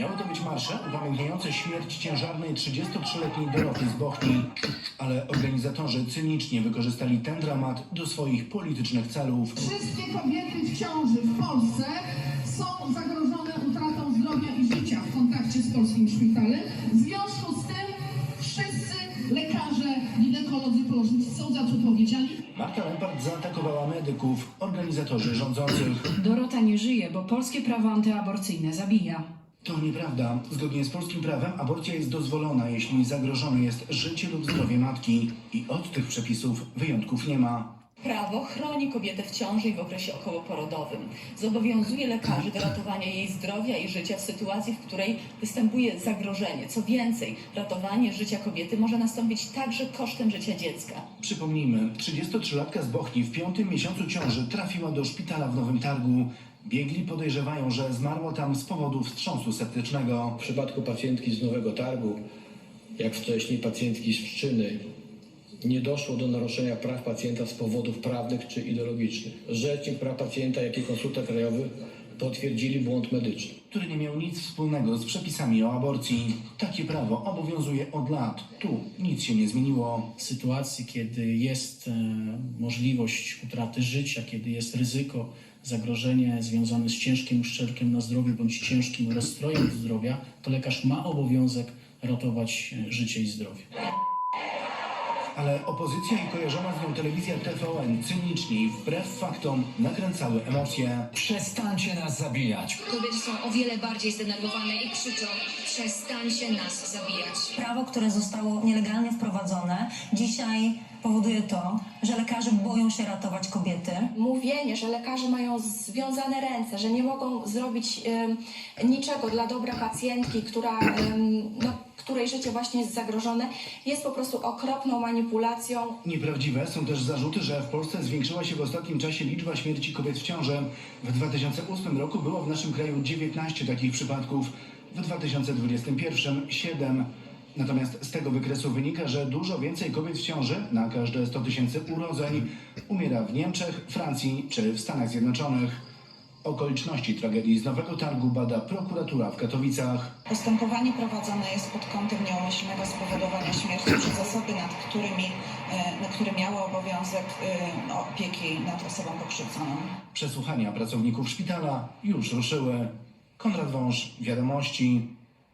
Miały to być marsze upamiętniające śmierć ciężarnej 33-letniej Doroty z Bochni, ale organizatorzy cynicznie wykorzystali ten dramat do swoich politycznych celów. Wszystkie kobiety w ciąży w Polsce są zagrożone utratą zdrowia i życia w kontakcie z polskim szpitalem. W związku z tym wszyscy lekarze, ginekolodzy, położnicy są za to odpowiedzialni. Marta Lempart zaatakowała medyków, organizatorzy rządzących. Dorota nie żyje, bo polskie prawo antyaborcyjne zabija. To nieprawda. Zgodnie z polskim prawem aborcja jest dozwolona, jeśli zagrożone jest życie lub zdrowie matki. I od tych przepisów wyjątków nie ma. Prawo chroni kobietę w ciąży i w okresie okołoporodowym. Zobowiązuje lekarzy do ratowania jej zdrowia i życia w sytuacji, w której występuje zagrożenie. Co więcej, ratowanie życia kobiety może nastąpić także kosztem życia dziecka. Przypomnijmy, 33-latka z Bochni w piątym miesiącu ciąży trafiła do szpitala w Nowym Targu. Biegli podejrzewają, że zmarła tam z powodu wstrząsu septycznego. W przypadku pacjentki z Nowego Targu, jak wcześniej pacjentki z Pszczyny, nie doszło do naruszenia praw pacjenta z powodów prawnych czy ideologicznych. Rzecznik praw pacjenta, jak i konsultant krajowy potwierdzili błąd medyczny. który nie miał nic wspólnego z przepisami o aborcji. Takie prawo obowiązuje od lat. Tu nic się nie zmieniło. w sytuacji, kiedy jest e, możliwość utraty życia, kiedy jest ryzyko, zagrożenie związane z ciężkim uszczerbkiem na zdrowiu bądź ciężkim rozstrojem zdrowia, to lekarz ma obowiązek ratować e, życie i zdrowie. Ale opozycja i kojarzona z nią telewizja TVN cynicznie i wbrew faktom nakręcały emocje. Przestańcie nas zabijać. Kobiety są o wiele bardziej zdenerwowane i krzyczą przestańcie nas zabijać. Prawo, które zostało nielegalnie wprowadzone, dzisiaj powoduje to, że lekarze boją się ratować kobiety. mówienie, że lekarze mają związane ręce, że nie mogą zrobić niczego dla dobra pacjentki, która, no, której życie właśnie jest zagrożone, jest po prostu okropną manipulacją. Nieprawdziwe są też zarzuty, że w Polsce zwiększyła się w ostatnim czasie liczba śmierci kobiet w ciąży. W 2008 roku było w naszym kraju 19 takich przypadków, w 2021 7. Natomiast z tego wykresu wynika, że dużo więcej kobiet w ciąży na każde 100 tysięcy urodzeń umiera w Niemczech, Francji czy w Stanach Zjednoczonych. Okoliczności tragedii z Nowego Targu bada prokuratura w Katowicach. Postępowanie prowadzone jest pod kątem nieumyślnego spowodowania śmierci przez osoby, nad którymi, e, które miały obowiązek e, opieki nad osobą pokrzywdzoną. Przesłuchania pracowników szpitala już ruszyły. Konrad Wąż, Wiadomości.